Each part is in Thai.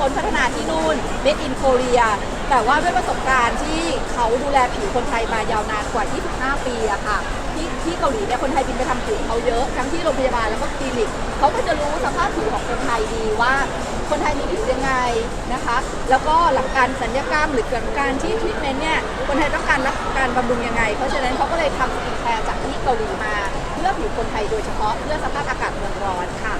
คนพัฒนาที่นู่น made in Korea แต่ว่าด้วยประสบการณ์ที่เขาดูแลผิวคนไทยมายาวนานกว่า 25 ปีอะค่ะที่ที่เกาหลีเนี่ยคนไทยบินไปทำผิวเขาเยอะทั้งที่โรงพยาบาลแล้วก็คลินิกเขาก็จะรู้สภาพผิวของคนไทยดีว่าคนไทยมีผิวยังไงนะคะ แล้วก็หลังการสัญญกรรมหรือหลังการที่ทรีทเมนต์เนี่ยคนไทยต้องการรับการบำรุงยังไง เพราะฉะนั้นเขาก็เลยทำสกินแคร์จากที่เกาหลีมาเพื่อผิวคนไทยโดยเฉพาะเพื่อสภาพอากาศเมืองร้อนค่ะ,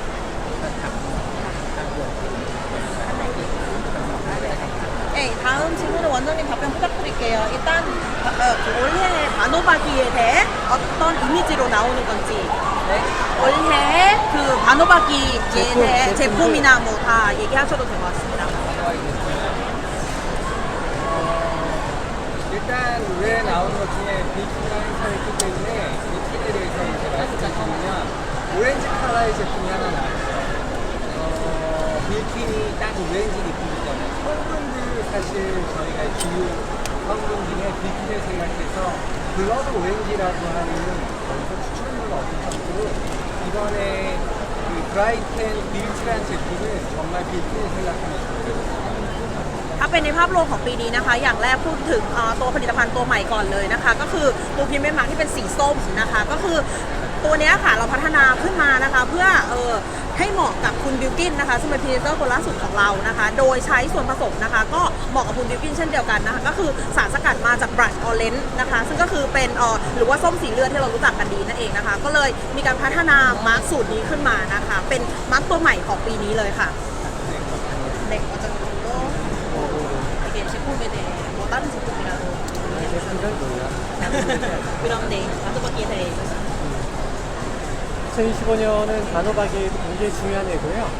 다음 질문은 원장님 답변 부탁드릴게요. 일단 어, 올해 바노바기에 대해 어떤 이미지로 나오는 건지 네. 올해 그 바노바기에 제품, 대해 제품들. 제품이나 뭐 다 얘기하셔도 될 것 같습니다. 일단 왜 나오는 것 중에 비키라는 행사를 했기 때문에 비키에 대해서 이제 말씀드리면 오렌지 컬러의 제품이 하나 나왔어요. 어, 빌킨이 딱 오렌지 느낌이잖아요. 사실 저희가 주요 성분 중에 빌킨을 생각해서 블러드 오렌지라고 하는 거기서 추천물가 없을 정도로 이번에 그 브라이텐 빌치라는 제품은 정말 빌킨을 생각하면 좋고요. ถ้าเป็นในภาพรวมของปีนี้นะคะ อย่างแรกพูดถึงเอ่อตัวผลิตภัณฑ์ตัวใหม่ก่อนเลยนะคะ ก็คือตัวพิมพ์เมมาร์ที่เป็นสีส้มนะคะ ก็คือตัวเนี้ยค่ะเราพัฒนาขึ้นมานะคะ เพื่อเออ ให้เหมาะกับคุณบิวกินนะคะซึ่งเป็นพรีเซนเตอร์คนล่าสุดของเรานะคะ โดยใช้ส่วนผสมนะคะ ก็เหมาะกับคุณบิวกินเช่นเดียวกันนะคะ ก็คือสารสกัดมาจากบรัชออเรนจ์นะคะ ซึ่งก็คือเป็นเออหรือว่าส้มสีเลือดที่เรารู้จักกันดีนั่นเองนะคะ ก็เลยมีการพัฒนามาร์คสูตรนี้ขึ้นมานะคะ เป็นมาร์คตัวใหม่ของปีนี้เลยค่ะเด็กจะรู้ 이게 제품에 대해 뭐 다른 제품이랑 제품들 뭐야? 그런 데 만들기에 대해 2025년은 단호박이 굉장히 중요한 해고요.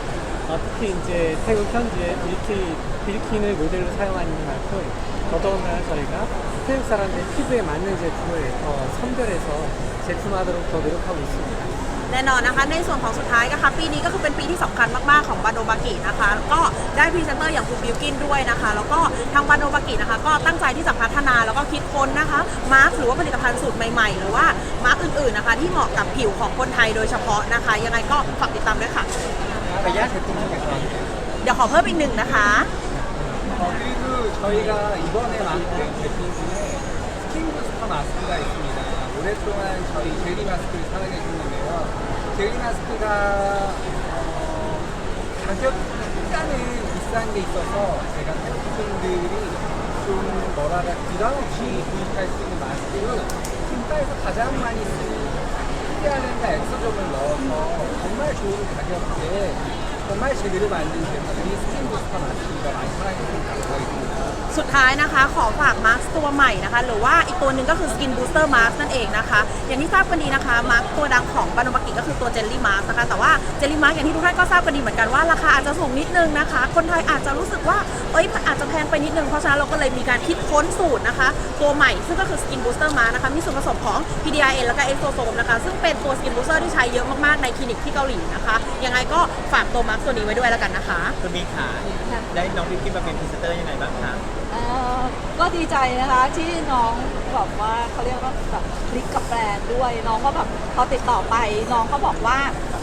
어, 특히 이제 태국 현지에 빌키, 빌킨을 모델로 사용하는 만큼 더더군다나 저희가 태국 사람들 피부에 맞는 제품을 더 선별해서 제품화하도록 더 노력하고 있습니다. แน่นอนนะคะ ในส่วนของสุดท้ายนะคะปีนี้ก็คือเป็นปีที่สำคัญมากๆของบาโนบากินะคะแล้วก็ได้พรีเซนเตอร์อย่างคุณบิวกินด้วยนะคะ แล้วก็ทางบาโนบากินะคะ ก็ตั้งใจที่จะพัฒนาแล้วก็คิดค้นนะคะมาร์คหรือว่าผลิตภัณฑ์สูตรใหม่ๆ หรือว่ามาร์คอื่นๆนะคะ ที่เหมาะกับผิวของคนไทยโดยเฉพาะนะคะ ยังไงก็ฝากติดตามด้วยค่ะ ระยะ 제품 중에서 เดี๋ยวขอเพิ่มอีกหนึ่งนะคะ 어, 그리고 저희가 이번에 만든 제품 중에 스킨 부스터 마스크가 있습니다. 오랫동안 저희 젤리 마스크를 사랑해 주는데요. 젤리 마스크가 어, 가격 약간은 비싼 게 있어서 제가 태국분들이 좀 뭐랄까 부담 없이 구입할 수 있는 마스크를 킨바에서 가장 많이 쓰는 피아렌과 엑소점을 넣어서 정말 좋은 가격대에 정말 제대로 만든 제품이 스킨 부스터 마스크가 많이 사랑해 주는 감사하겠습니다. สุดท้ายนะคะ ขอฝากมาร์คตัวใหม่นะคะ หรือว่าอีกตัวหนึ่งก็คือ Skin Booster Mask นั่นเองนะคะ อย่างที่ทราบกันดีนะคะมาร์คตัวดังของบานบากิก็คือตัวเจลลี่มาร์นะคะแต่ว่าเจลลี่มาร์อย่างที่ทุกท่านก็ทราบกันดีเหมือนกันว่าราคาอาจจะสูงนิดนึงนะคะ คนไทยอาจจะรู้สึกว่าเอ้ยมันอาจจะแพงไปนิดนึงเพราะฉะนั้นเราก็เลยมีการคิดค้นสูตรนะคะ ตัวใหม่ซึ่งก็คือ Skin Booster Mask นะคะมีส่วนผสมของ PDIN แล้วก็ Exosome นะคะซึ่งเป็นตัว Skin Booster ที่ใช้เยอะมากๆในคลินิกที่เกาหลีนะคะยังไงก็ฝากตัวมาร์คตัวนี้ไว้ด้วยแล้วกันนะคะคุณมีขาได้น้องบิวกิ้นมาเป็นพรีเซนเตอร์ยังไงบ้างคะเอ่ก็ดีใจนะคะที่น้องแบบว่าเขาเรียกว่าแบบคลิกกับแบรนด์ด้วย น้องก็แบบพอติดต่อไป น้องก็บอกว่า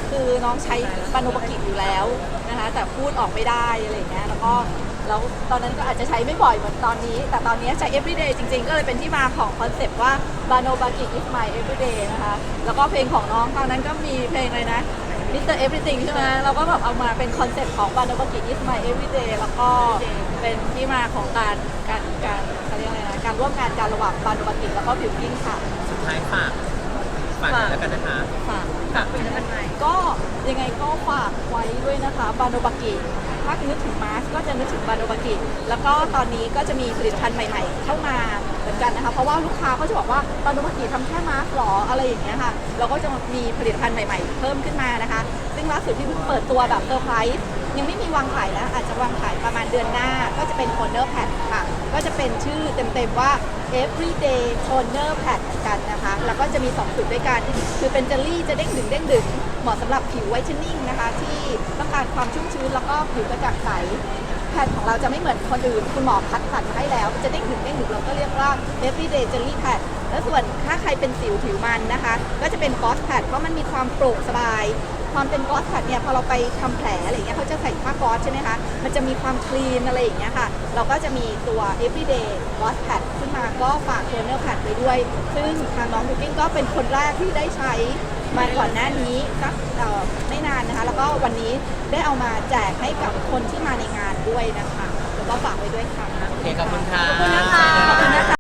คือน้องใช้ปานุปกิจอยู่แล้วนะคะแต่พูดออกไม่ได้อะไรอย่างเงี้ยแล้วก็แล้วตอนนั้นก็อาจจะใช้ไม่บ่อยเหมือนตอนนี้ แต่ตอนนี้ใช้ everyday จริงๆ ก็เลยเป็นที่มาของคอนเซปต์ว่า b a n o b a k i is my everyday นะคะ แล้วก็เพลงของน้องตอนนั้นก็มีเพลงอะ ไรนะ Mr. Everything ใช่ไหมเราก็แบบเอามาเป็นคอนเซปต์ของ b a n o b a k i is my everyday แล้วก็เป็นที่มาของการการการเขาเรียกอะไรนะการร่วมงานกันระหว่าง b a n o b a k i แล้วก็บิวกิ้งค่ะ สุดท้ายฝาก ฝากหน่อยแล้วกันนะคะ ฝาก ยังไงก็ฝากไว้ด้วยนะคะบาโนบากิถ้านึกถึงมาสก็จะนึกถึงบาโนบากิแล้วก็ตอนนี้ก็จะมีผลิตภัณฑ์ใหม่ ๆ เข้ามาเหมือนกันนะคะเพราะว่าลูกค้าก็จะบอกว่าบาโนบากิทำแค่มาสหรออะไรอย่างเงี้ยค่ะเราก็จะมีผลิตภัณฑ์ใหม่ ๆ เพิ่มขึ้นมานะคะ ซึ่งล่าสุดที่เพิ่งเปิดตัวแบบเซอร์ไพรส์ ยังไม่มีวางขายนะอาจจะวางขายประมาณเดือนหน้า ก็จะเป็น Toner Pad ค่ะ ก็จะเป็นชื่อเต็มๆว่า Everyday Toner Pad นกันนะคะ แล้วก็จะมี2สูตรด้วยกัน คือเป็นเจลลี่จะเด้งดึงเด้งดึงเหมาะสำหรับผิวไวท์เทนนิ่งนะคะ ที่ต้องการความชุ่มชื้นแล้วก็ผิวกระจ่างใสแผ่นของเราจะไม่เหมือนคนอื่น คุณหมอคัดสรรมาให้แล้ว จะเด้งดึงเด้งดึงเราก็เรียกว่า everyday jelly pad แล้วส่วนถ้าใครเป็นสิวผิวมันนะคะ ก็จะเป็น frost pad เพราะมันมีความโปร่งสบาย ความเป็นกอสแพดเนี่ยพอเราไปทำแผลอะไรอย่างเงี้ยเขาจะใส่ผ้ากอสใช่ไหมคะ มันจะมีความคลีนอะไรอย่างเงี้ยค่ะ เราก็จะมีตัว everyday กอสแพดขึ้นมาก็ฝาก toner pad ไปด้วย ซึ่งทางน้องบุกิ้งก็เป็นคนแรกที่ได้ใช้มาก่อนหน้านี้สักเอ่อไม่นานนะคะ แล้วก็วันนี้ได้เอามาแจกให้กับคนที่มาในงานด้วยนะคะ แล้วก็ฝากไว้ด้วยค่ะโอเคขอบคุณค่ะ